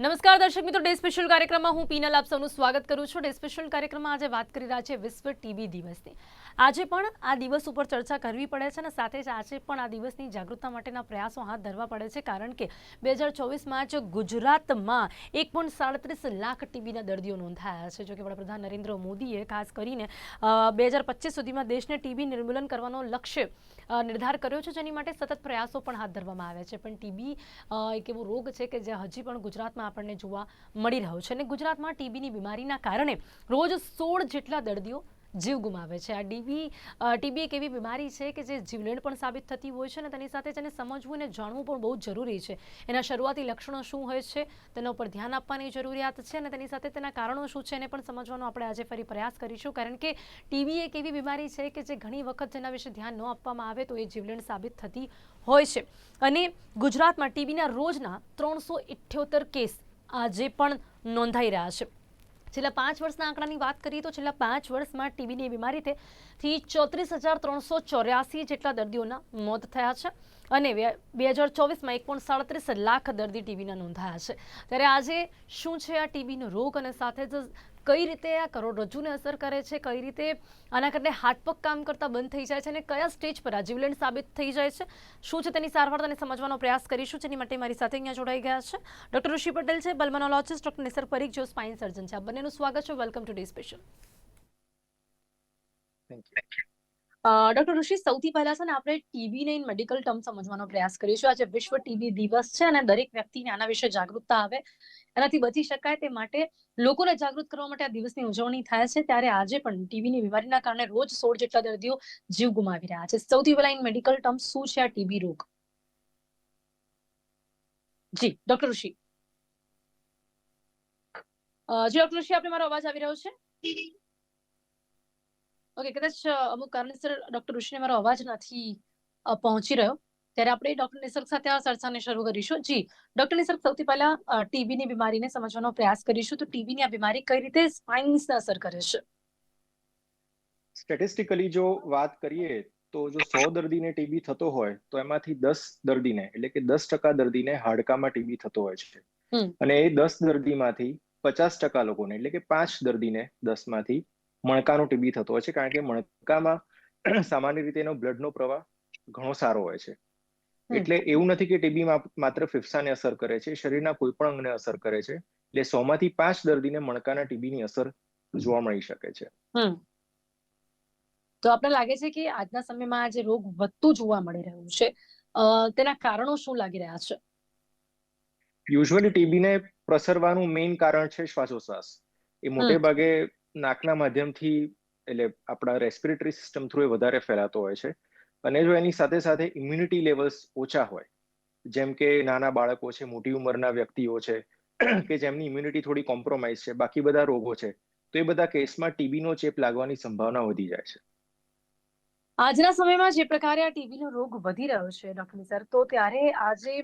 નમસ્કાર દર્શક મિત્રો, ડે સ્પેશિયલ કાર્યક્રમમાં હું પીનલ આપ સૌનું સ્વાગત કરું છું. ડે સ્પેશિયલ કાર્યક્રમમાં આજે વાત કરી રહ્યા છે વિશ્વ ટીબી દિવસની. આજે પણ આ દિવસ ઉપર ચર્ચા કરવી પડે છે અને સાથે જ આજે પણ આ દિવસની જાગૃતતા માટેના પ્રયાસો હાથ ધરવા પડે છે. કારણ કે બે હજાર ચોવીસમાં જ ગુજરાતમાં એક સાડત્રીસ લાખ ટીબીના દર્દીઓ નોંધાયા છે. જોકે વડાપ્રધાન નરેન્દ્ર મોદીએ ખાસ કરીને બે હજાર પચીસ સુધીમાં દેશને ટીબી નિર્મૂલન કરવાનો લક્ષ્ય નિર્ધાર કર્યો છે જેની માટે સતત પ્રયાસો પણ હાથ ધરવામાં આવ્યા છે. પણ ટીબી એક એવો રોગ છે કે જે હજી પણ ગુજરાતમાં આપણને જોવા મળી રહ્યો છે. અને ગુજરાતમાં ટીબીની બીમારીના કારણે રોજ સોળ જેટલા દર્દીઓ જીવ ગુમાવે છે. આ ડીબી ટીબી એક એવી બીમારી છે કે જે જીવલેણ પણ સાબિત થતી હોય છે અને તેની સાથે તેને સમજવું અને જાણવું પણ બહુ જરૂરી છે. એના શરૂઆતી લક્ષણો શું હોય છે તેના ઉપર ધ્યાન આપવાની જરૂરિયાત છે અને તેની સાથે તેના કારણો શું છે એને પણ સમજવાનો આપણે આજે ફરી પ્રયાસ કરીશું. કારણ કે ટીબી એક એવી બીમારી છે કે જે ઘણી વખત જેના વિશે ધ્યાન ન આપવામાં આવે તો એ જીવલેણ સાબિત થતી હોય છે. અને ગુજરાતમાં ટીબીના રોજના ત્રણસો કેસ આજે પણ નોંધાઈ રહ્યા છે. છેલ્લા પાંચ વર્ષના આંકડાની વાત કરીએ તો છેલ્લા પાંચ વર્ષમાં ટીબીની બીમારીથી થી ચોત્રીસ હજાર ત્રણસો ચોર્યાસી જેટલા દર્દીઓના મોત થયા છે અને બે હજાર ચોવીસમાં એક પોઈન્ટ સાડત્રીસ લાખ દર્દી ટીબીના નોંધાયા છે. ત્યારે આજે શું છે આ ટીબીનો રોગ અને સાથે જ કઈ રીતે આ કરોડરજ્જુને અસર કરે છે, કઈ રીતે આના કારણે હાથ કામ કરતા બંધ થઈ જાય છે અને કયા સ્ટેજ પર આ જીવલેણ સાબિત થઈ જાય છે, શું છે તેની સારવાર તેને સમજવાનો પ્રયાસ કરીશું, જેની માટે મારી સાથે અહીંયા જોડાઈ ગયા છે. ડોક્ટર ઋષિ પટેલ છે પલ્મનોલોજીસ્ટ ડોક્ટર નિસર પરીખ જો સ્પાઇન સર્જન છે. આ બંનેનું સ્વાગત છે. Welcome today special thank you. Doctor Rishi, સૌથી પહેલા છે ને આપણે ટીબી ને મેડિકલ ટર્મ સમજવાનો પ્રયાસ કરીશું. આજે વિશ્વ ટીબી દિવસ છે અને દરેક વ્યક્તિને આના વિશે જાગૃતતા આવે. એનાથી બચી શકાય તે માટે લોકોને જાગૃત કરવા માટે આ દિવસની ઉજવણી થાય છે. ત્યારે આજે પણ ટીબીની બીમારીના કારણે રોજ સોળ જેટલા દર્દીઓ જીવ ગુમાવી રહ્યા છે. સૌથી પહેલા ઇન મેડિકલ ટર્મ શું છે આ ટીબી રોગ? જી, ડોક્ટર ઋષિ. જી, ડોક્ટર ઋષિ આપણે મારો અવાજ આવી રહ્યો છે? ઓકે કદાચ અમુક કારણસર ડોક્ટર ઋષિને મારો અવાજ નથી પહોંચી રહ્યો. ત્યારે આપણે ડોક્ટર નિસર્ગ સાથે આ ચર્ચાને શરૂ કરીશું. જી ડોક્ટર નિસર્ગ સૌથી પહેલા ટીબીની બીમારીને સમજવાનો પ્રયાસ કરીશું. તો ટીબીની આ બીમારી કઈ રીતે સ્પાઇન્સને અસર કરે છે? સ્ટેટિસ્ટિકલી જો વાત કરીએ તો જો સો દર્દીને ટીબી થતો હોય તો એમાંથી દસ દર્દીને એટલે કે દસ ટકા દર્દીને હાડકામાં ટીબી થતો હોય છે. અને એ દસ દર્દીમાંથી પચાસ ટકા લોકોને એટલે કે પાંચ દર્દીને દસમાંથી મણકાનો ટીબી થતો હોય છે કારણ કે મણકામાં સામાન્ય રીતે એનો બ્લડનો પ્રવાહ ઘણો સારો હોય છે. એટલે એવું નથી કે ટીબી માત્ર ફેફસાને અસર કરે છે શરીરના કોઈ પણ અંગને અસર કરે છે એટલે સો માંથી પાંચ દર્દીને મણકાના ટીબીની અસર જોવા મળી શકે છે. તો આપણે લાગે છે કે આજના સમયમાં આ જે રોગ વધતું જોવા મળી રહ્યું છે તેના કારણો શું લાગી રહ્યા છે? યુઝ્યુઅલી ટીબીને પ્રસરવાનું મેઇન કારણ છે શ્વાસોશ્વાસ. એ મોટે ભાગે નાકના માધ્યમથી એટલે આપણા રેસ્પિરેટરી સિસ્ટમ થ્રુ એ વધારે ફેલાતો હોય છે. અને જો એની સાથે સાથે ઇમ્યુનિટી લેવલ્સ ઓછા હોય, જેમ કે નાના બાળકો છે, મોટી ઉંમરના વ્યક્તિઓ છે, કે જેમની ઇમ્યુનિટી થોડી કોમ્પ્રોમાઇઝ છે, બાકી બધા રોગો છે, તો એ બધા કેસમાં ટીબીનો ચેપ લાગવાની સંભાવના વધી જાય છે. આજના સમયમાં જે પ્રકારે આ ટીબીનો રોગ વધી રહ્યો છે, ડોક્ટર સર, તો ત્યારે આજે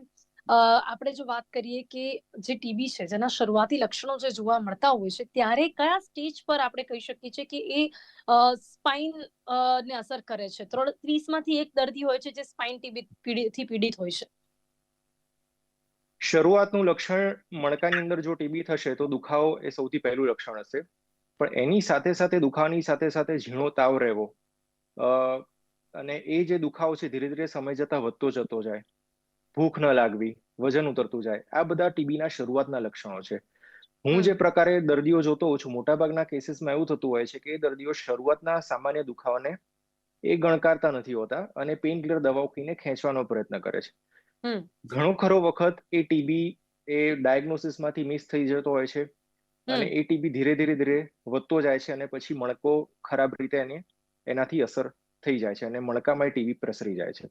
આપણે જો વાત કરીએ કે જે ટીબી છે, જેના શરૂઆતી લક્ષણો જે જોવા મળતા હોય છે, ત્યારે કયા સ્ટેજ પર આપણે કહી શકીએ છીએ કે એ સ્પાઇન ને અસર કરે છે? ત્રણ ત્રીસમાંથી એક દર્દી હોય છે જે સ્પાઇન ટીબી થી પીડિત હોય છે. શરૂઆતનું લક્ષણ મણકાની અંદર જો ટીબી થશે, તો દુખાવો એ સૌથી પહેલું લક્ષણ હશે. પણ એની સાથે સાથે દુખાવાની સાથે સાથે ઝીણો તાવ રહેવો અને એ જે દુખાવો છે, ધીરે ધીરે સમય જતા વધતો જતો જાય. ભૂખ ન લાગવી વજન ઉતરતું જાય આ બધા ટીબીના શરૂઆતના લક્ષણો છે. હું જે પ્રકારે દર્દીઓ જોતો હોઉં છું મોટાભાગના કેસીસમાં એવું થતું હોય છે કે દર્દીઓ શરૂઆતના સામાન્ય દુખાવાને એ ગણકારતા નથી હોતા અને પેઇન કિલર દવાઓ પીને ખેંચવાનો પ્રયત્ન કરે છે. ઘણો ખરો વખત એ ટીબી એ ડાયગ્નોસિસમાંથી મિસ થઈ જતો હોય છે અને એ ટીબી ધીરે ધીરે ધીરે વધતો જાય છે અને પછી મણકો ખરાબ રીતે એને એનાથી અસર થઈ જાય છે અને મણકામાં ટીબી પ્રસરી જાય છે.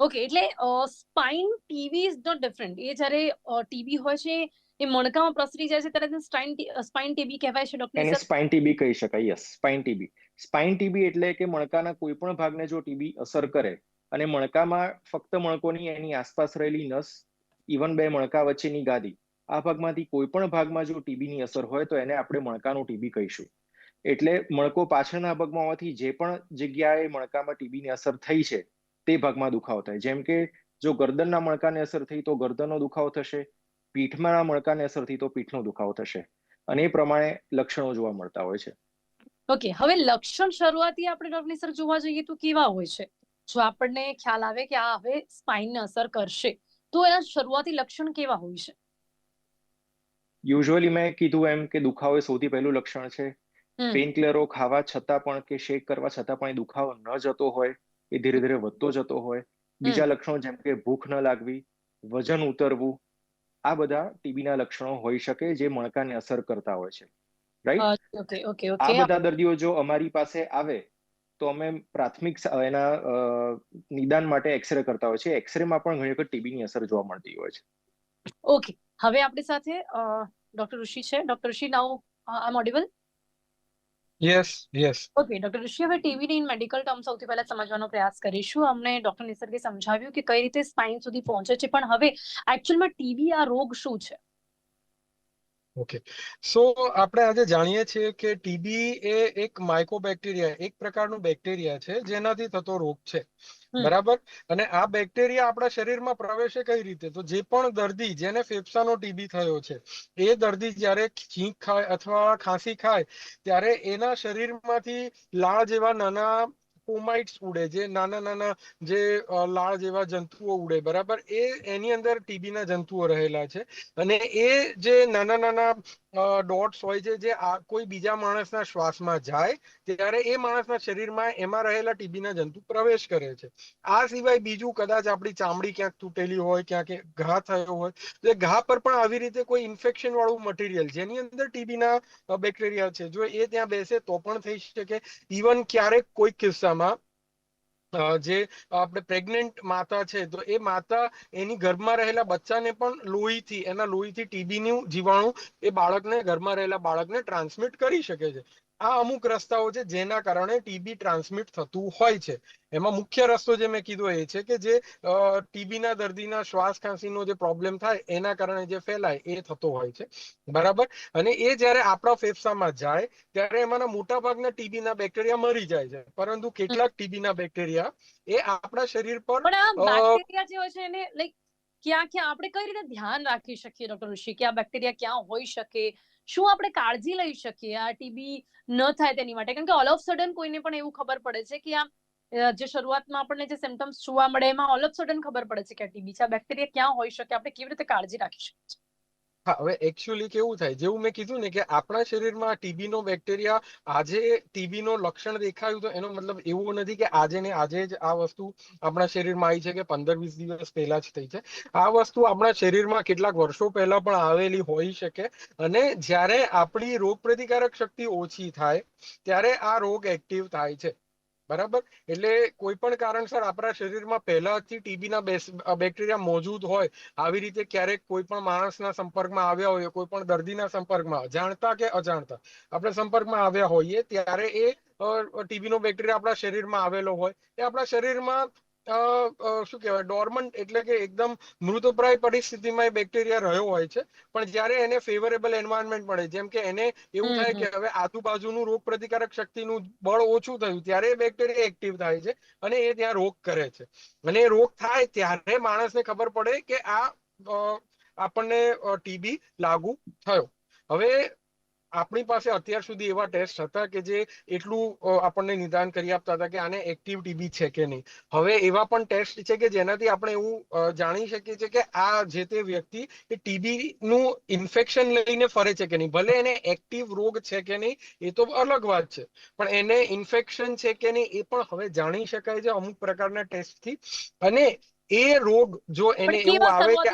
ઓકે એટલે spine TB is not different એ જ્યારે ટીબી હોય છે એ મણકામાં પ્રસરી જાય છે ત્યારે સ્પાઇન સ્પાઇન ટીબી કહેવાય છે ડોક્ટર એને સ્પાઇન ટીબી કહી શકાય yes spine TB spine TB એટલે કે મણકાના કોઈ પણ ભાગને જો ટીબી અસર કરે અને મણકામાં ફક્ત મણકોની એની આસપાસ રહેલી નસ ઇવન બે મણકા વચ્ચેની ગાદી આ ભાગમાંથી કોઈ પણ ભાગમાં જો ટીબીની અસર હોય તો એને આપણે મણકાનું ટીબી કહીશું. એટલે મણકો પાછળના ભાગમાં હોવાથી જે પણ જગ્યાએ મણકામાં ટીબીની અસર થઈ છે તે ભાગમાં દુખાવો થાય. જેમ કે જો ગરદનના મણકાને અસર થઈ તો ગરદનનો દુખાવો થશે પીઠમાં મણકાને અસરથી તો પીઠનો દુખાવો થશે. અને એ પ્રમાણે લક્ષણો જોવા મળતા હોય છે. ઓકે હવે લક્ષણ શરૂઆતી આપણે ડોક્ટર સર જોવા જઈએ તો કેવા હોય છે? જો આપણને ખ્યાલ આવે કે આ હવે સ્પાઇનને અસર કરશે તો એના શરૂઆતી લક્ષણ કેવા હોય છે? યુઝ્યુઅલી મેં કીધું એમ કે દુખાવો એ સૌથી પહેલું લક્ષણ છે. પેઇન કિલરો ખાવા છતાં પણ કે શેક કરવા છતાં પણ એ દુખાવો ન જતો હોય. એ ધીરે ધીરે વધતો જતો હોય. બીજા લક્ષણો જેમ કે ભૂખ ન લાગવી વજન ઉતરવું આ બધા ટીબીના લક્ષણો હોઈ શકે જે મણકાને અસર કરતા હોય છે. રાઈટ આ બધા દર્દીઓ જો અમારી પાસે આવે તો અમે પ્રાથમિક એના નિદાન માટે એક્સરે કરતા હોય છે. એક્સરેમાં પણ ઘણી વખત ટીબીની અસર જોવા મળતી હોય છે. ઓકે હવે આપણી સાથે ડોક્ટર ઋષિ છે. ડોક્ટર ઋષિ નાઉ આમ audible yes yes okay doctor Rishi હવે ટીબીની મેડિકલ ટર્મ સૌથી પહેલા સમજવાનો પ્રયાસ કરીશું. અમને ડોક્ટર નિસર્ગે સમજાવ્યું કે કઈ રીતે સ્પાઇન સુધી પહોંચે છે. પણ હવે એકચ્યુઅલમાં ટીબી આ રોગ શું છે? ઓકે સો આપણે આજે જાણીએ છીએ કે ટીબી એ એક માઇકોબેક્ટેરિયા એક પ્રકારનું બેક્ટેરિયા છે જેનાથી થતો રોગ છે. બરાબર? અને આ બેક્ટેરિયા આપણા શરીરમાં પ્રવેશે કઈ રીતે? તો જે પણ દર્દી, જેને ફેફસાનો ટીબી થયો છે, એ દર્દી જ્યારે છીંક ખાય અથવા ખાંસી ખાય, ત્યારે એના શરીરમાંથી લાળ જેવા નાના પોમાઇટ્સ ઉડે, જે નાના નાના જે લાળ જેવા જંતુઓ ઉડે, બરાબર? એ એની અંદર ટીબીના જંતુઓ રહેલા છે. અને એ જે નાના નાના ડોટ્સ હોય છે જે આ કોઈ બીજા માણસના શ્વાસમાં જાય, ત્યારે એ માણસના શરીરમાં એમાં રહેલા ટીબીના જંતુ પ્રવેશ કરે છે. આ સિવાય બીજું કદાચ આપણી ચામડી ક્યાંક તૂટેલી હોય, ક્યાંક ઘા થયો હોય તો એ ઘા પર પણ આવી રીતે કોઈ ઇન્ફેક્શન વાળું મટીરિયલ, જેની અંદર ટીબીના બેક્ટેરિયા છે, જો એ ત્યાં બેસે તો પણ થઈ શકે. ઇવન ક્યારેક કોઈક કિસ્સામાં જે આપણે પ્રેગ્નેન્ટ માતા છે, તો એ માતા એની ગર્ભમાં રહેલા બચ્ચાને પણ લોહીથી, એના લોહીથી ટીબીનું જીવાણુ એ બાળકને ગર્ભમાં રહેલા બાળકને ટ્રાન્સમિટ કરી શકે છે. આ અમુક રસ્તાઓ છે જેના કારણે ટીબી ટ્રાન્સમિટ થતું હોય છે. એમાં મુખ્ય રસ્તો જે મેં કીધો એ છે કે જે ટીબીના દર્દીના શ્વાસ ખાંસીનો જે પ્રોબ્લેમ થાય એના કારણે જે ફેલાય એ થતો હોય છે. બરાબર? અને એ જ્યારે આપણા ફેફસામાં જાય ત્યારે એમાંના મોટા ભાગના ટીબીના બેક્ટેરિયા મરી જાય છે. પરંતુ કેટલાક ટીબીના બેક્ટેરિયા એ આપણા શરીર પર બેક્ટેરિયા જે હોય છે એને લાઈક ક્યાં ક્યાં આપણે કઈ રીતે ધ્યાન રાખી શકીએ ડોક્ટર ઋષિ? કે આ બેક્ટેરિયા ક્યાં હોઈ શકે? શું આપણે કાળજી લઈ શકીએ આ ટીબી ન થાય તેની માટે? કારણ કે ઓલ ઓફ સડન કોઈને પણ એવું ખબર પડે છે કે આ જે શરૂઆતમાં આપણને જે સિમ્ટમ્સ જોવા મળે એમાં ઓલ ઓફ સડન ખબર પડે છે કે આ ટીબી છે, આ બેક્ટેરિયા ક્યાં હોઈ શકે? આપણે કેવી રીતે કાળજી રાખી શકીએ? હવે એકચ્યુઅલી કેવું થાય? જેવું મેં કીધું ને કે આપણા શરીરમાં ટીબી નો બેક્ટેરિયા આજે ટીબી નો લક્ષણ દેખાયું તો એનો મતલબ એવું નથી કે આજે ને આજે જ આ વસ્તુ આપણા શરીરમાં આવી છે કે પંદર વીસ દિવસ પહેલા જ થઈ છે. આ વસ્તુ આપણા શરીરમાં કેટલાક વર્ષો પહેલા પણ આવેલી હોઈ શકે અને જ્યારે આપણી રોગ પ્રતિકારક શક્તિ ઓછી થાય, ત્યારે આ રોગ એક્ટિવ થાય છે. બરાબર? એટલે કોઈ પણ કારણસર આપણા શરીરમાં પહેલાથી ટીબીના બેક્ટેરિયા મોજૂદ હોય, આવી રીતે ક્યારેક કોઈ પણ માણસના સંપર્કમાં આવ્યા હોય, કોઈ પણ દર્દીના સંપર્કમાં, જાણતા કે અજાણતા, આપણે સંપર્કમાં આવ્યા હોઈએ, ત્યારે એ ટીબીનો બેક્ટેરિયા આપણા શરીરમાં આવેલો હોય, એ આપણા શરીરમાં શું કહેવાય ડોર્મન્ટ એટલે કે એકદમ મૃતપ્રાય પરિસ્થિતિમાં એ બેક્ટેરિયા રહ્યો હોય છે. પણ જ્યારે એને ફેવરેબલ એન્વાયરમેન્ટ મળે જેમ કે એને એવું થાય કે હવે આજુબાજુનું રોગ પ્રતિકારક શક્તિનું બળ ઓછું થયું ત્યારે એ બેક્ટેરિયા એક્ટિવ થાય છે અને એ ત્યાં રોગ કરે છે. અને એ રોગ થાય ત્યારે માણસને ખબર પડે કે આ આપણને ટીબી લાગુ થયો. હવે આપણી પાસે અત્યાર સુધી એવા ટેસ્ટ હતા કે જે એટલું આપણને નિદાન કરી આપતા હતા કે આને એક્ટિવ ટીબી છે કે નહીં. હવે એવા પણ ટેસ્ટ છે કે જેનાથી આપણે એવું જાણી શકીએ છીએ કે આ જે તે વ્યક્તિ એ ટીબી નું ઇન્ફેક્શન લઈને ફરે છે કે નહીં. ભલે એને એક્ટિવ રોગ છે કે નહીં એ તો અલગ વાત છે. પણ એને ઇન્ફેક્શન છે કે નહીં એ પણ હવે જાણી શકાય છે અમુક પ્રકારના ટેસ્ટથી અને એ રોગ જો એને એવું આવે કે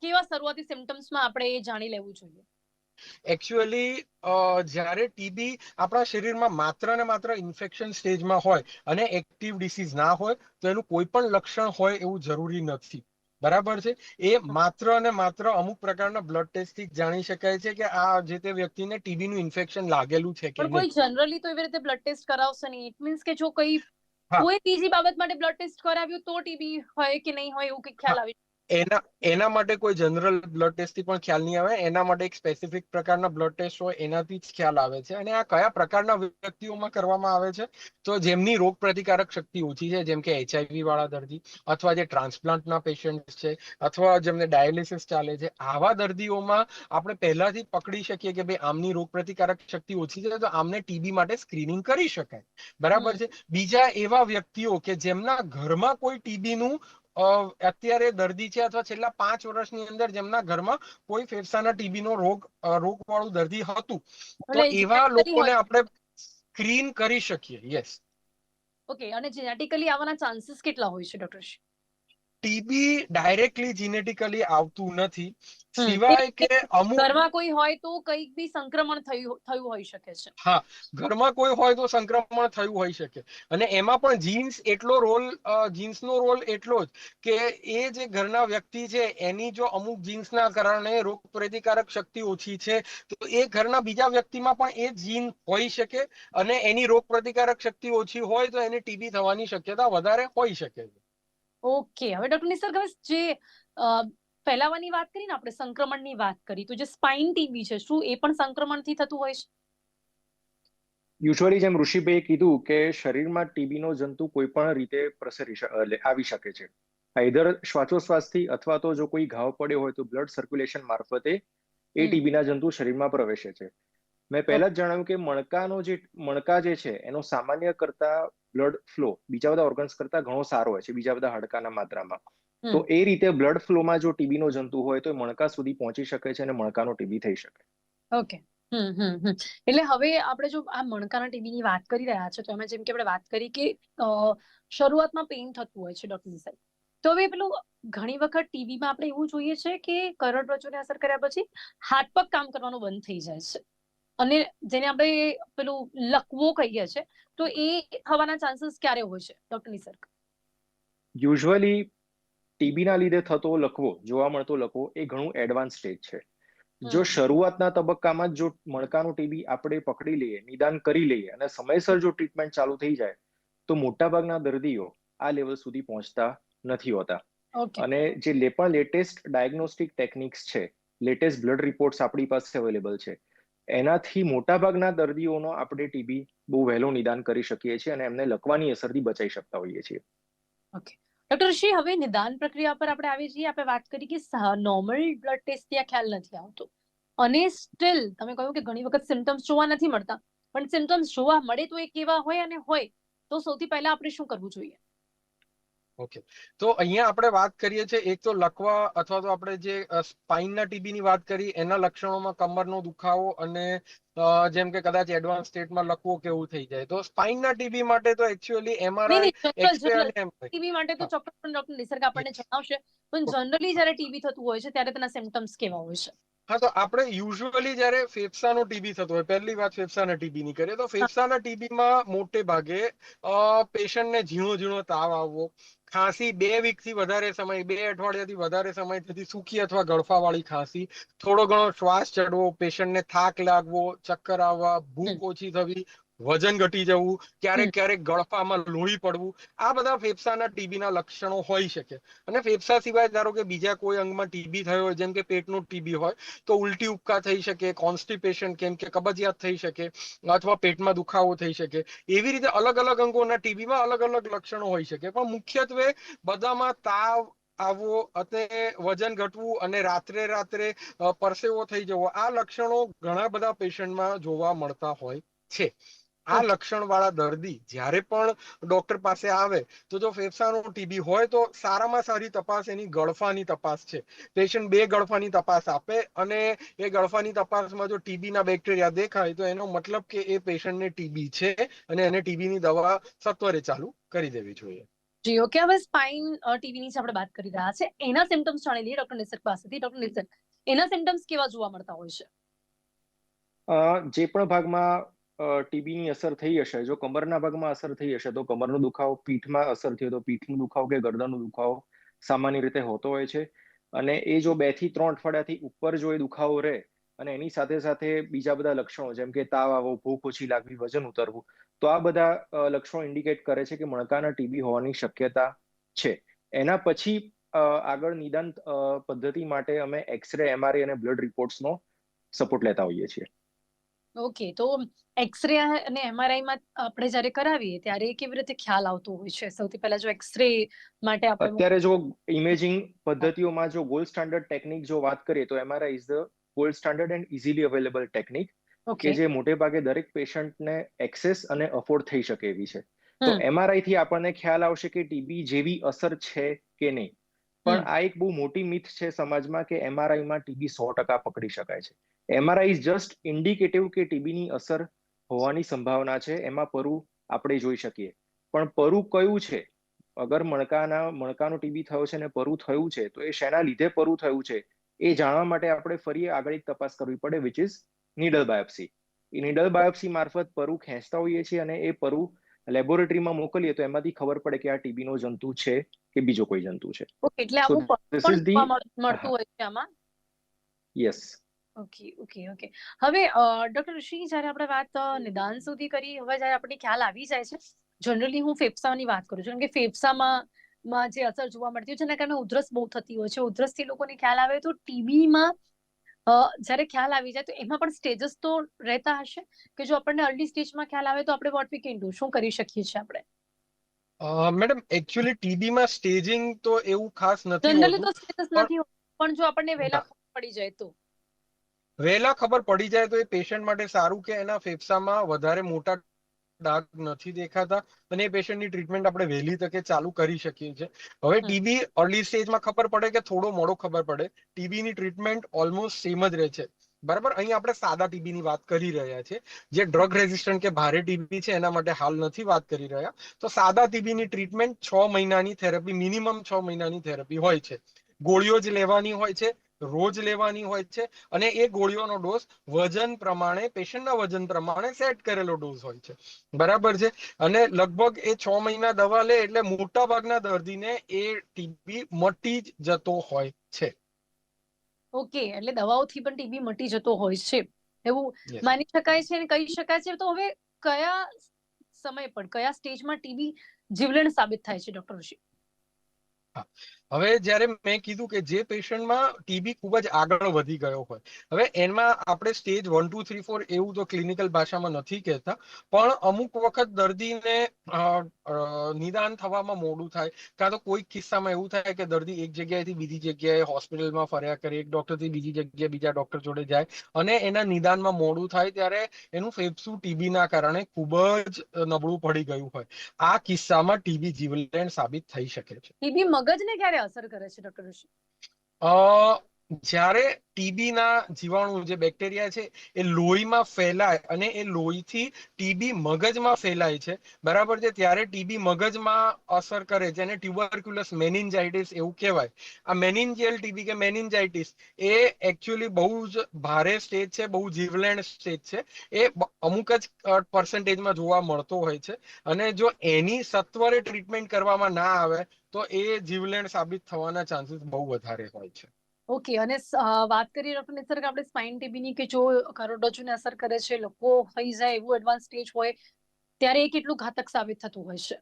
કેવા શરૂઆતી સિમ્ટમ્સમાં આપણે એ જાણી લેવું જોઈએ? એકચ્યુઅલી જ્યારે ટીબી આપણા શરીરમાં માત્ર ને માત્ર ઇન્ફેક્શન સ્ટેજમાં હોય અને એક્ટિવ ડિસીઝ ના હોય તો એનું કોઈ પણ લક્ષણ હોય એવું જરૂરી નથી. બરાબર છે? એ માત્ર અને માત્ર અમુક પ્રકારના બ્લડ ટેસ્ટથી થી જાણી શકાય છે કે આ જે તે વ્યક્તિને ટીબી નું ઇન્ફેક્શન લાગેલું છે કે કોઈ જનરલી તો એવી રીતે બ્લડ ટેસ્ટ કરાવશે નહીં. ઇટ મીન્સ કે જો કોઈ. કોઈ બીજી બાબત માટે બ્લડ ટેસ્ટ કરાવ્યું તો ટીબી હોય કે નહીં હોય એવું કઈ ખ્યાલ આવી એના એના માટે કોઈ જનરલ બ્લડ ટેસ્ટથી પણ ખ્યાલ નહીં આવે. એના માટે એક સ્પેસિફિક પ્રકારના બ્લડ ટેસ્ટ હોય એનાથી જ ખ્યાલ આવે છે. અને આ કયા પ્રકારના વ્યક્તિઓમાં કરવામાં આવે છે? તો જેમની રોગ પ્રતિકારક શક્તિ ઓછી છે જેમ કે એચઆઈવી વાળા દર્દી અથવા જે ટ્રાન્સપ્લાન્ટના પેશન્ટ છે અથવા જેમને ડાયાલિસિસ ચાલે છે આવા દર્દીઓમાં આપણે પહેલાથી પકડી શકીએ કે ભાઈ આમની રોગ પ્રતિકારક શક્તિ ઓછી છે તો આમને ટીબી માટે સ્ક્રીનિંગ કરી શકાય. બરાબર છે? બીજા એવા વ્યક્તિઓ કે જેમના ઘરમાં કોઈ ટીબીનું અત્યારે દર્દી છે અથવા છેલ્લા પાંચ વર્ષની અંદર જેમના ઘરમાં કોઈ ફેફસાના ટીબી નો રોગ રોગ વાળું દર્દી હતું. તો એવા લોકોને આપણે સ્ક્રીન કરી શકીએ. યસ ઓકે અને જેનેટિકલી આવવાના ચાન્સીસ કેટલા હોય છે ડોક્ટર ટીબી ડાયરેક્ટલી જીનેટિકલી આવતું નથી. સિવાય કે અમુક ઘરમાં કોઈ હોય તો કંઈક બી સંક્રમણ થયું થયું હોઈ શકે છે. ઘરમાં કોઈ હોય તો સંક્રમણ થયું હોઈ શકે. અને એમાં પણ જીન્સ એટલો રોલ જીન્સનો રોલ એટલો જ કે એ જે ઘરના વ્યક્તિ છે એની જો અમુક જીન્સના કારણે રોગ પ્રતિકારક શક્તિ ઓછી છે તો એ ઘરના બીજા વ્યક્તિમાં પણ એ જીન હોઈ શકે. અને એની રોગ પ્રતિકારક શક્તિ ઓછી હોય તો એને ટીબી થવાની શક્યતા વધારે હોઈ શકે છે. ઓકે હવે ડોક્ટર નિસર્ગ હવે જે ફેલાવાની વાત કરી ને આપણે સંક્રમણની વાત કરી તો જે સ્પાઇન ટીબી છે શું એ પણ સંક્રમણથી થતું હોય છે? યુઝ્યુઅલી જેમ ઋષિભાઈએ કીધું કે શરીરમાં ટીબીનો જંતુ કોઈ પણ રીતે પ્રસરી આવી શકે છે. આઈધર શ્વાસોશ્વાસથી અથવા તો જો કોઈ ઘાવ પડ્યો હોય તો બ્લડ સર્ક્યુલેશન મારફતે એ ટીબીના જંતુ શરીરમાં પ્રવેશે છે. મેં પહેલા જ જણાવ્યું કે મણકાનો જે મણકા જે છે એનો સામાન્ય કરતા બ્લડ ફ્લો બીજા બધા ઓર્ગન્સ કરતા ઘણો સારો હોય છે બીજા બધા હાડકાના માત્રામાં. તો એ રીતે બ્લડ ફ્લોમાં જો ટીબીનો જંતુ હોય તો એ મણકા સુધી પહોંચી શકે છે અને મણકાનો ટીબી થઈ શકે. ઓકે. એટલે હવે આપણે જો આ મણકાના ટીબીની વાત કરી રહ્યા છે તો એમાં જેમ કે આપણે વાત કરી કે શરૂઆતમાં પેઇન થતું હોય છે ડોક્ટર સાહેબ. તો હવે પેલું ઘણી વખત ટીબીમાં આપણે એવું જોઈએ છે કે કરોડરજ્જુને અસર કર્યા પછી હાથ પગ કામ કરવાનું બંધ થઈ જાય છે. અને જેને આપણે પેલું લકવો કહીએ છે તો એ થવાના ચાન્સીસ ક્યારે હોય છે ડોક્ટર નિસર્ગ યુઝ્યુઅલી ટીબીના લીધે થતો લકવો જોવા મળતો લકવો એ ઘણું એડવાન્સ સ્ટેજ છે. જો શરૂઆતના તબક્કામાં જો મણકાનું ટીબી આપણે પકડી લઈએ નિદાન કરી લઈએ અને સમયસર જો ટ્રીટમેન્ટ ચાલુ થઈ જાય તો મોટાભાગના દર્દીઓ આ લેવલ સુધી પહોંચતા નથી હોતા. અને જે પણ લેટેસ્ટ ડાયગ્નોસ્ટિક ટેકનિક્સ છે લેટેસ્ટ બ્લડ રિપોર્ટ્સ આપણી પાસે અવેલેબલ છે એનાથી મોટાભાગના દર્દીઓનો આપણે ટીબી બહુ વહેલો નિદાન કરી શકીએ છીએ અને એમને લકવાની અસરથી બચાવી શકતા હોઈએ છીએ. ડોક્ટર શ્રી, હવે નિદાન પ્રક્રિયા પર આપણે આવી જઈએ આપણે વાત કરી કે નોર્મલ બ્લડ ટેસ્ટ ત્યાં ખ્યાલ નથી આવતો. અને સ્ટીલ તમે કહ્યું કે ઘણી વખત સિમ્ટમ્સ જોવા નથી મળતા. પણ સિમ્ટમ્સ જોવા મળે તો એ કેવા હોય અને હોય, તો સૌથી પહેલા આપણે શું કરવું જોઈએ? ઓકે તો અહીંયા આપણે વાત કરીએ છીએ એક તો લકવા અથવા તો આપણે જે સ્પાઇનના ટીબીની વાત કરી એના લક્ષણોમાં કમરનો દુખાવો અને જેમ કે કદાચ એડવાન્સ સ્ટેટમાં લકવો કેવું થઈ જાય. તો સ્પાઇનના ટીબી માટે તો એક્ચ્યુઅલી એમઆરઆઈ ટીબી માટે તો ચોક્કસ પણ ડોક્ટર નિસર્ગ આપણને જણાવશે પણ જનરલી જ્યારે ટીબી થતું હોય છે ત્યારે તેના સિમ્પટમ્સ કેવા હોય છે? હા તો આપણે યુઝ્યુઅલી જ્યારે ફેફસાનો ટીબી થતો હોય પહેલી વાત ફેફસાના ટીબીની કરીએ તો ફેફસાના ટીબીમાં મોટે ભાગે પેશન્ટને ઝીણો ઝીણો તાવ આવવો ખાંસી બે વીકથી વધારે સમય બે અઠવાડિયાથી વધારે સમય થતી સૂકી અથવા ગળફા વાળી ખાંસી. થોડો ઘણો શ્વાસ ચડવો પેશન્ટને થાક લાગવો ચક્કર આવવા ભૂખ ઓછી થવી વજન ઘટી જવું ક્યારેક ક્યારેક ગળફામાં લોહી પડવું આ બધા ફેફસાના ટીબીના લક્ષણો હોઈ શકે. અને ફેફસા સિવાય ધારો કે બીજા કોઈ અંગમાં ટીબી થયો હોય જેમ કે પેટનું ટીબી હોય તો ઉલટી ઉપકા થઈ શકે કોન્સ્ટિપેશન કેમ કે કબજિયાત થઈ શકે અથવા પેટમાં દુખાવો થઈ શકે. એવી રીતે અલગ અલગ અંગોના ટીબીમાં અલગ અલગ લક્ષણો હોઈ શકે. પણ મુખ્યત્વે બધામાં તાવ આવવો અને વજન ઘટવું અને રાત્રે રાત્રે પરસેવો થઈ જવો આ લક્ષણો ઘણા બધા પેશન્ટમાં જોવા મળતા હોય છે. આ લક્ષણ વાળા દર્દી જ્યારે પણ ડોક્ટર પાસે આવે તો જો ફેફસાનો ટીબી હોય તો સારામાં સારી તપાસ એની ગળફાની તપાસ છે. પેશન્ટ બે ગળફાની તપાસ આપે અને એ ગળફાની તપાસમાં જો ટીબીના બેક્ટેરિયા દેખાય તો એનો મતલબ કે એ પેશન્ટને ટીબી છે અને એને ટીબીની દવા સત્વરે ચાલુ કરી દેવી જોઈએ. જી ઓકે હવે સ્પાઇન ટીબીની આપણે વાત કરી રહ્યા છે એના સિમ્ટમ્સ જાણી લઈએ ડોક્ટર નિસર્ગ પાસેથી. ડોક્ટર નિસર્ગ એના સિમ્ટમ્સ કેવા જોવા મળતા હોય છે? અ, જે પણ ભાગમાં ટીબીની અસર થઈ હશે. જો કમરના ભાગમાં અસર થઈ હશે, તો કમરનો દુખાવો પીઠમાં અસર થયો તો પીઠનો દુખાવો કે ગરદનનો દુખાવો સામાન્ય રીતે હોતો હોય છે. અને એ જો બેથી ત્રણ અઠવાડિયાથી ઉપર જો એ દુખાવો રહે અને એની સાથે સાથે બીજા બધા લક્ષણો જેમ કે તાવ આવો ભૂખ ઓછી લાગવી, વજન ઉતરવું, તો આ બધા લક્ષણો ઇન્ડિકેટ કરે છે કે મણકાના ટીબી હોવાની શક્યતા છે. એના પછી આગળ નિદાન પદ્ધતિ માટે અમે એક્સરે એમઆરઆઈ અને બ્લડ રિપોર્ટ્સનો સપોર્ટ લેતા હોઈએ છીએ. ઓકે તો એક્સરે અને એમઆરઆઈ માં આપણે જ્યારે કરાવીએ ત્યારે કેવી રીતે ખ્યાલ આવતો હોય છે? સૌથી પહેલા જો એક્સરે માટે આપણે અત્યારે જો ઇમેજિંગ પદ્ધતિઓમાં જો ગોલ્ડ સ્ટાન્ડર્ડ ટેકનિક જો વાત કરીએ તો MRI is the gold standard and easily available technique કે જે મોટે ભાગે દરેક પેશન્ટને એક્સેસ અને અફોર્ડ થઈ શકે એવી છે. તો એમઆરઆઈ થી આપણને ખ્યાલ આવશે કે ટીબી જેવી અસર છે કે નહીં. પણ આ એક બહુ મોટી મિથ છે સમાજમાં કે એમઆરઆઈ માં ટીબી સો ટકા પકડી શકાય છે. એમઆરઆઈ ઇઝ જસ્ટ ઇન્ડિકેટિવ કે ટીબીની અસર હોવાની સંભાવના છે. એમાં પરુ આપણે જોઈ શકીએ. પણ પરુ કયું છે? અગર મણકાના મણકાનો ટીબી થયો છે અને પરુ થયું છે તો એ શેના લીધે પરુ થયું છે? એ જાણવા માટે આપણે ફરી આગળ એક તપાસ કરવી પડે વિચ ઇઝ નીડલ બાયોપ્સી એ નીડલ બાયોપ્સી મારફત પરુ ખેંચતા હોઈએ છીએ અને એ પરુ લેબોરેટરીમાં મોકલીએ તો એમાંથી ખબર પડે કે આ ટીબી નો જંતુ છે કે બીજો કોઈ જંતુ છે. ઓકે એટલે આવું મળતું હોય છે આમાં? Yes okay okay okay. હવે ડોક્ટર ઋષિ જ્યારે આપણે વાત નિદાન સુધી કરી હવે જ્યારે આપણને ખ્યાલ આવી જાય છે જનરલી હું ફેફસાની વાત કરું છું. કે ફેફસામાં માં જે અસર જોવા મળતી હોય છે એના કારણે ઉધરસ બહુ થતી હોય છે. ઉધરસથી લોકોને ખ્યાલ આવે તો ટીબીમાં જ્યારે ખ્યાલ આવી જાય તો એમાં પણ સ્ટેજીસ તો રહેતા હશે કે જો આપણને અર્લી સ્ટેજમાં ખ્યાલ આવે તો આપણે વોટ વી કેન ડુ? શું કરી શકીએ છીએ આપણે? મેડમ એકચ્યુઅલી ટીબીમાં સ્ટેજિંગ તો એવું ખાસ નથી જનરલી તો સ્ટેટસ પણ- નથી પણ જો આપણને વહેલા. પડી જાય તો. વહેલા ખબર પડી જાય તો એ પેશન્ટ માટે સારું કે એના ફેફસામાં વધારે મોટા ડાઘ નથી દેખાતા અને એ પેશન્ટની ટ્રીટમેન્ટ આપણે વહેલી તકે ચાલુ કરી શકીએ છીએ. હવે ટીબી અર્લી સ્ટેજમાં ખબર પડે કે થોડો મોડો ખબર પડે. ટીબીની ટ્રીટમેન્ટ ઓલમોસ્ટ સેમ જ રહે છે. બરાબર? અહીં આપણે સાદા ટીબીની વાત કરી રહ્યા છે જે ડ્રગ રેઝિસ્ટન્ટ કે ભારે ટીબી છે એના માટે હાલ નથી વાત કરી રહ્યા. તો સાદા ટીબીની ટ્રીટમેન્ટ છ મહિનાની થેરપી મિનિમમ છ મહિનાની થેરપી હોય છે. ગોળીઓ જ લેવાની હોય છે. રોજ લેવાની હોય છે અને એ ગોળીઓનો ડોઝ વજન પ્રમાણે પેશન્ટના વજન પ્રમાણે સેટ કરેલો ડોઝ હોય છે. બરાબર છે? અને લગભગ એ છ મહિના દવા લે એટલે મોટા ભાગના દર્દીને એ ટીબી મટી જ જતો હોય છે. ઓકે એટલે દવાઓથી પણ ટીબી મટી જતો હોય છે. એવું માની શકાય છે અને કહી શકાય છે? તો હવે કયા સમય પર કયા સ્ટેજમાં ટીબી જીવલેણ સાબિત થાય છે ડોક્ટર ઋષિ હવે જ્યારે મેં કીધું કે જે પેશન્ટમાં ટીબી ખૂબ જ આગળ વધી ગયો હોય, હવે એમાં આપણે stage one, two, three, four એવું તો ક્લિનિકલ ભાષામાં નથી કહેતા, પણ અમુક વખત દર્દીને નિદાન થવામાં મોડું થાય, કાં તો કોઈક કિસ્સામાં એવું થાય કે દર્દી એક જગ્યાએથી બીજી જગ્યાએ હોસ્પિટલમાં ફર્યા કરે, એક ડોક્ટરથી બીજી જગ્યાએ બીજા ડોક્ટર જોડે જાય, અને એના નિદાનમાં મોડું થાય ત્યારે એનું ફેફસું ટીબીના કારણે ખૂબ જ નબળું પડી ગયું હોય. આ કિસ્સામાં ટીબી જીવલેણ સાબિત થઈ શકે છે. ટીબી મગજને ક્યારે અસર કરે છે ડોક્ટર ઋષિ? જ્યારે ટીબી ના જીવાણુ જે બેક્ટેરિયા છે, એ લોહીમાં ફેલાય અને એ લોહીથી ટીબી મગજમાં ફેલાય છે. બરાબર છે? ત્યારે ટીબી મગજમાં અસર કરે જેને ટ્યુબરક્યુલસ મેનિન્જાઇટિસ એવું કહેવાય. આ મેનિન્જિયલ ટીબી કે મેનિન્જાઇટિસ એ એકચ્યુઅલી બહુ જ ભારે સ્ટેજ છે, બહુ જીવલેણ સ્ટેજ છે. એ અમુક જ પર્સન્ટેજમાં જોવા મળતો હોય છે. અને જો એની સત્વરે ટ્રીટમેન્ટ કરવામાં ના આવે, તો એ જીવલેણ સાબિત થવાના ચાન્સીસ બહુ વધારે હોય છે. ઓકે, અને વાત કરીએ ડોક્ટર નિસર્ગ આપણે સ્પાઇન ટીબીની કે જો કરોડરજ્જુને અસર કરે છે, લોકો થઈ જાય એવું એડવાન્સ સ્ટેજ હોય, ત્યારે એ કેટલું ઘાતક સાબિત થતું હોય છે?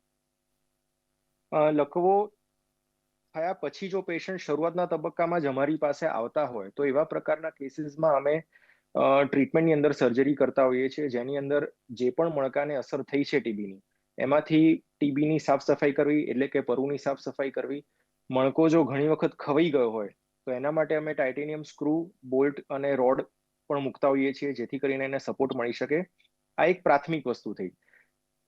લખવો થયા પછી જો પેશન્ટ શરૂઆતના તબક્કામાં જ અમારી પાસે આવતા હોય, તો એવા પ્રકારના કેસીસમાં અમે ટ્રીટમેન્ટની અંદર સર્જરી કરતા હોઈએ છીએ, જેની અંદર જે પણ મણકાને અસર થઈ છે ટીબીની એમાંથી ટીબીની સાફ સફાઈ કરવી, એટલે કે પરુની સાફ સફાઈ કરવી, મણકો જો ઘણી વખત ખવાઈ ગયો હોય તો એના માટે અમે ટાઇટેનિયમ સ્ક્રૂ બોલ્ટ અને રોડ પણ મૂકતા હોઈએ છીએ જેથી કરીને એને સપોર્ટ મળી શકે. આ એક પ્રાથમિક વસ્તુ થઈ.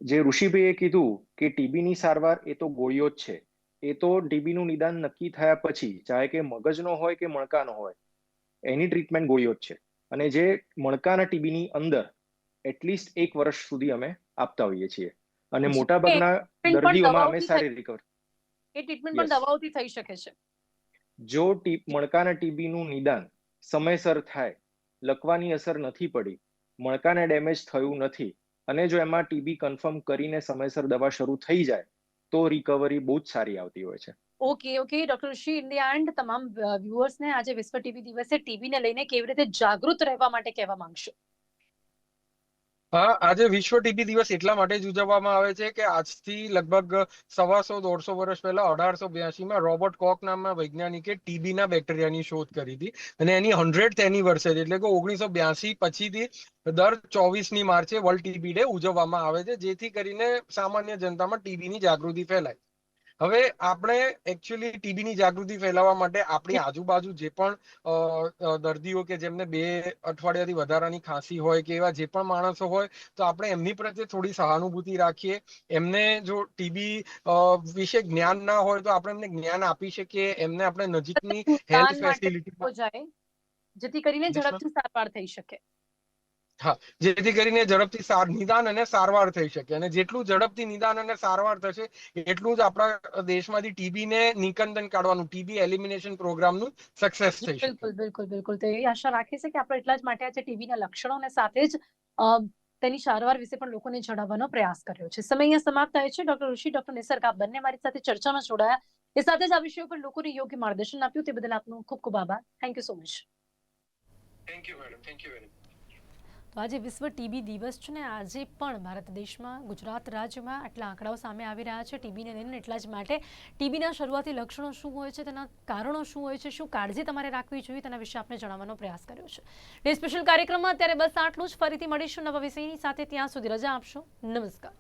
જે ઋષિભાઈએ કીધું કે ટીબીની સારવાર એ તો ગોળીઓ જ છે. એ તો ટીબીનું નિદાન નક્કી થયા પછી ચાહે કે મગજનો હોય કે મણકાનો હોય એની ટ્રીટમેન્ટ ગોળીઓ જ છે. અને જે મણકાના ટીબીની અંદર એટલીસ્ટ એક વર્ષ સુધી અમે આપતા હોઈએ છીએ. અને જી. મોટા ભાગના પણ દર્દીઓમાં અમે સારી રિકવર એ ટ્રીટમેન્ટ પણ દવાઓથી થઈ શકે છે. જો ટી, મણકાના ટીબીનું નિદાન સમયસર થાય લકવાની અસર નથી પડી, મણકાને ડેમેજ થયું નથી અને જો એમાં ટીબી કન્ફર્મ કરીને સમયસર દવા શરૂ થઈ જાય, તો રિકવરી બહુ જ સારી આવતી હોય છે. Okay okay, doctor Rishi in the end તમામ વ્યુઅર્સને આજે વિશ્વ ટીબી દિવસે ટીબીને લઈને કેવી રીતે જાગૃત રહેવા માટે કહેવા માંગશો? હા, આજે વિશ્વ ટીબી દિવસ એટલા માટે જ ઉજવવામાં આવે છે કે આજથી લગભગ સવાસો દોઢસો વર્ષ પહેલા અઢારસો બ્યાસીમાં રોબર્ટ કોક નામના વૈજ્ઞાનિકે ટીબીના બેક્ટેરિયાની શોધ કરી હતી અને એની હંડ્રેડ એનિવર્સરી એટલે કે ઓગણીસો બ્યાસી પછીથી દર ચોવીસમી માર્ચે વર્લ્ડ ટીબી ડે ઉજવવામાં આવે છે, જેથી કરીને સામાન્ય જનતામાં ટીબીની જાગૃતિ ફેલાય. હવે આપણે એકચ્યુઅલી ટીબીની જાગૃતિ ફેલાવવા માટે આપણી આજુબાજુ જે પણ દર્દીઓ કે જેમને બે અઠવાડિયાથી વધારાની ખાંસી હોય કે એવા જે પણ માણસો હોય તો આપણે એમની પ્રત્યે થોડી સહાનુભૂતિ રાખીએ. એમને જો ટીબી વિશે જ્ઞાન ના હોય તો આપણે એમને જ્ઞાન આપી શકીએ. એમને આપણે નજીકની હેલ્થ ફેસિલિટી જેથી કરીને ઝડપથી સારવાર થઈ શકે. જેથી કરીને ઝડપથી સાર નિદાન અને સારવાર થઈ શકે. અને જેટલું ઝડપથી નિદાન અને સારવાર થશે એટલું જ આપણા દેશમાંથી ટીબી ને નિકંદન કાઢવાનું ટીબી એલિમિનેશન પ્રોગ્રામનું સક્સેસ થઈ શકે. બિલકુલ બિલકુલ બિલકુલ. તો એવી આશા રાખીએ છીએ કે આપણે એટલા જ માટે આજે ટીબીના લક્ષણો ને સાથે જ અ, તેની સારવાર વિશે પણ લોકોને જણાવવાનો પ્રયાસ કર્યો છે. સમય અહીંયા સમાપ્ત થાય છે. ડોક્ટર ઋષિ ડોક્ટર નિસર્ગ આપ બંને મારી સાથે ચર્ચામાં જોડાયા. એ સાથે જ આ વિષયો પર લોકોને યોગ્ય માર્ગદર્શન આપ્યું. તે બદલ આપનો ખૂબ ખૂબ આભાર. Thank you so much thank you madam thank you very તો આજે વિશ્વ ટીબી દિવસ છે ને, આજે પણ ભારત દેશમાં, ગુજરાત રાજ્યમાં આટલા આંકડાઓ સામે આવી રહ્યા છે. ટીબીને લઈને એટલા જ માટે ટીબીના શરૂઆતી લક્ષણો શું હોય છે, તેના કારણો શું હોય છે, શું કાળજી તમારે રાખવી જોઈએ તેના વિશે આપણે જણાવવાનો પ્રયાસ કર્યો છે. એ સ્પેશિયલ કાર્યક્રમમાં અત્યારે બસ આટલું જ. ફરીથી મળીશું નવા વિષયની સાથે. ત્યાં સુધી રજા આપશો. નમસ્કાર.